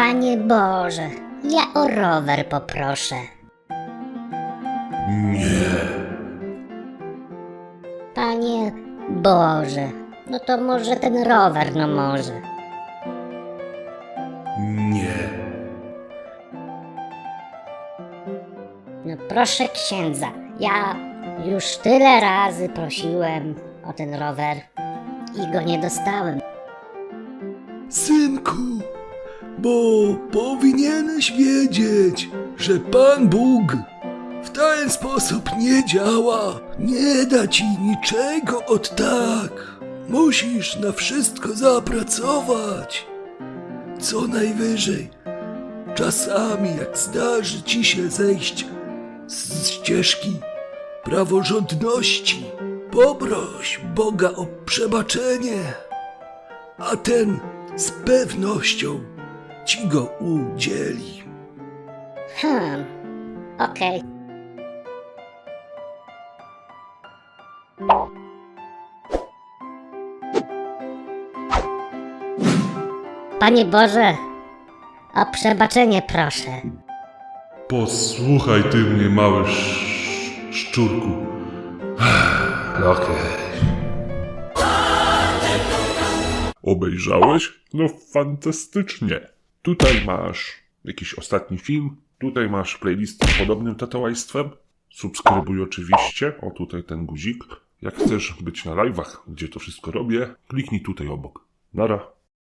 Panie Boże, ja o rower poproszę. Nie. Panie Boże, no to może ten rower, no może. Nie. No proszę księdza, ja już tyle razy prosiłem o ten rower i go nie dostałem. Synku, bo powinieneś wiedzieć, że Pan Bóg w ten sposób nie działa. Nie da ci niczego od tak. Musisz na wszystko zapracować. Co najwyżej, czasami jak zdarzy ci się zejść z ścieżki praworządności, poproś Boga o przebaczenie a ten z pewnością ci go udzieli. Hmm, okej. Panie Boże, o przebaczenie proszę. Posłuchaj ty mnie, mały sz- szczurku. Okej. Obejrzałeś? No fantastycznie. Tutaj masz jakiś ostatni film. Tutaj masz playlist z podobnym tatuajstwem. Subskrybuj oczywiście. O, tutaj ten guzik. Jak chcesz być na live'ach, gdzie to wszystko robię, kliknij tutaj obok. Nara.